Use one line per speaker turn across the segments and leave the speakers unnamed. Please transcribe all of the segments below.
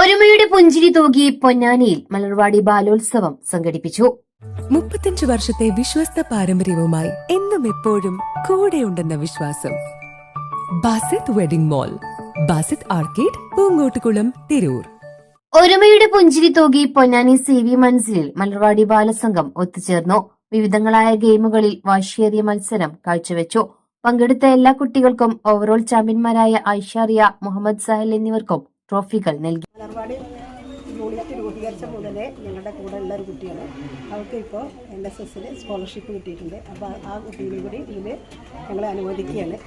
ഒരുമയുടെ പുഞ്ചിരി തൂകി പൊന്നാനിയിൽ മലർവാടി ബാലോത്സവം സംഘടിപ്പിച്ചു.
മുപ്പത്തഞ്ച് വർഷത്തെ വിശ്വസ്ത പാരമ്പര്യവുമായി എന്നും എപ്പോഴും കൂടെയുണ്ടെന്ന വിശ്വാസം. Basith wedding mall Basith arcade Poongottukulam Tirur.
ഒരുമയുടെ പുഞ്ചിരി തൂകി പൊന്നാനി സി വി മൻസിലിൽ മലർവാടി ബാലസംഘം ഒത്തുചേർന്നു. വിവിധങ്ങളായ ഗെയിമുകളിൽ വാശിയേറിയ മത്സരം കാഴ്ചവെച്ചു. പങ്കെടുത്ത എല്ലാ കുട്ടികൾക്കും ഓവറോൾ ചാമ്പ്യന്മാരായ ഐഷാറിയ മുഹമ്മദ് സഹൽ എന്നിവർക്കും ട്രോഫികൾ നൽകി.
രൂപീകരിച്ച മുതലേ ഞങ്ങളുടെ കൂടെ ഉള്ള ഒരു കുട്ടിയാണ്. അവൾക്ക് ഇപ്പോൾ എൻ എസ് എസിൽ സ്കോളർഷിപ്പ് കിട്ടിയിട്ടുണ്ട്. അപ്പോൾ ആ കുട്ടീനെ കൂടി ഇതിൽ ഞങ്ങളെ അനുവദിക്കുകയാണ്.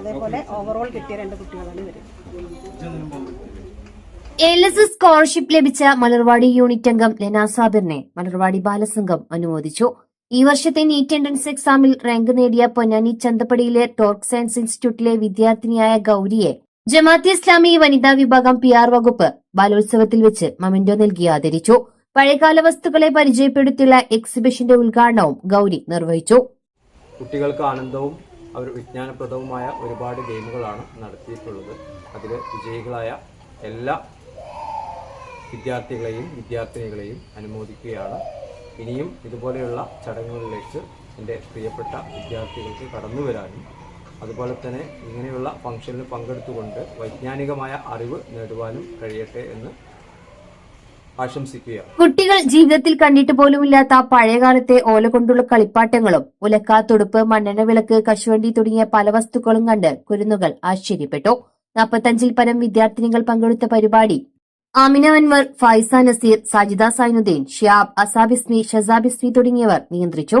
അതേപോലെ ഓവറോൾ കിട്ടിയ രണ്ട് കുട്ടികളാണ് ഇവർ
എൽ എസ് എസ് സ്കോളർഷിപ്പ് ലഭിച്ച മലർവാടി യൂണിറ്റ് അംഗം ലെന സാബിറിനെ മലർവാടി ബാലസംഘം അനുമോദിച്ചു. ഈ വർഷത്തെ നീറ്റ് എൻട്രൻസ് എക്സാമിൽ റാങ്ക് നേടിയ പൊന്നാനി ചന്തപ്പടിയിലെ ടോർക് സയൻസ് ഇൻസ്റ്റിറ്റ്യൂട്ടിലെ വിദ്യാർത്ഥിനിയായ ഗൌരിയെ ജമാഅത്തെ ഇസ്ലാമി വനിതാ വിഭാഗം പി ആർ വകുപ്പ് ബാലോത്സവത്തിൽ വെച്ച് മമിന്റോ നൽകി ആദരിച്ചു. പഴയകാല വസ്തുക്കളെ പരിചയപ്പെടുത്തിയുള്ള എക്സിബിഷന്റെ ഉദ്ഘാടനവും ഗൗരി നിർവഹിച്ചു.
കുട്ടികൾക്ക് ആനന്ദവും അവർ വിജ്ഞാനപ്രദവുമായ ഒരുപാട് ഗെയിമുകളാണ് നടത്തിയിട്ടുള്ളത്. അതിൽ വിജയികളായ എല്ലാ വിദ്യാർത്ഥികളെയും വിദ്യാർത്ഥിനികളെയും അനുമോദിക്കുകയാണ്. ഇനിയും ഇതുപോലെയുള്ള ചടങ്ങുകളിലേക്ക് എന്റെ പ്രിയപ്പെട്ട വിദ്യാർത്ഥികൾക്ക് കടന്നു വരാനും അതുപോലെ തന്നെ ഇങ്ങനെയുള്ള ഫംഗ്ഷനിൽ പങ്കെടുത്തുകൊണ്ട് വൈജ്ഞാനികമായ അറിവ് നേടുവാനും കഴിയട്ടെ എന്ന്
കുട്ടികൾ ജീവിതത്തിൽ കണ്ടിട്ട് പോലുമില്ലാത്ത പഴയകാലത്തെ ഓല കൊണ്ടുള്ള കളിപ്പാട്ടങ്ങളും ഉലക്ക തുടുപ്പ് മണ്ണെണ്ണ വിളക്ക് കശുവണ്ടി തുടങ്ങിയ പല വസ്തുക്കളും കണ്ട് കുരുന്നുകൾ ആശ്ചര്യപ്പെട്ടു. നാൽപ്പത്തഞ്ചിൽ പരം വിദ്യാർത്ഥിനികൾ പങ്കെടുത്ത പരിപാടി. ആമിന അൻവർ ഫൈസ നസീർ സാജിദ സൈനുദ്ദീൻ ഷിയാബ് അസാബിസ്മി ഷസാബിസ്മി തുടങ്ങിയവർ നിയന്ത്രിച്ചു.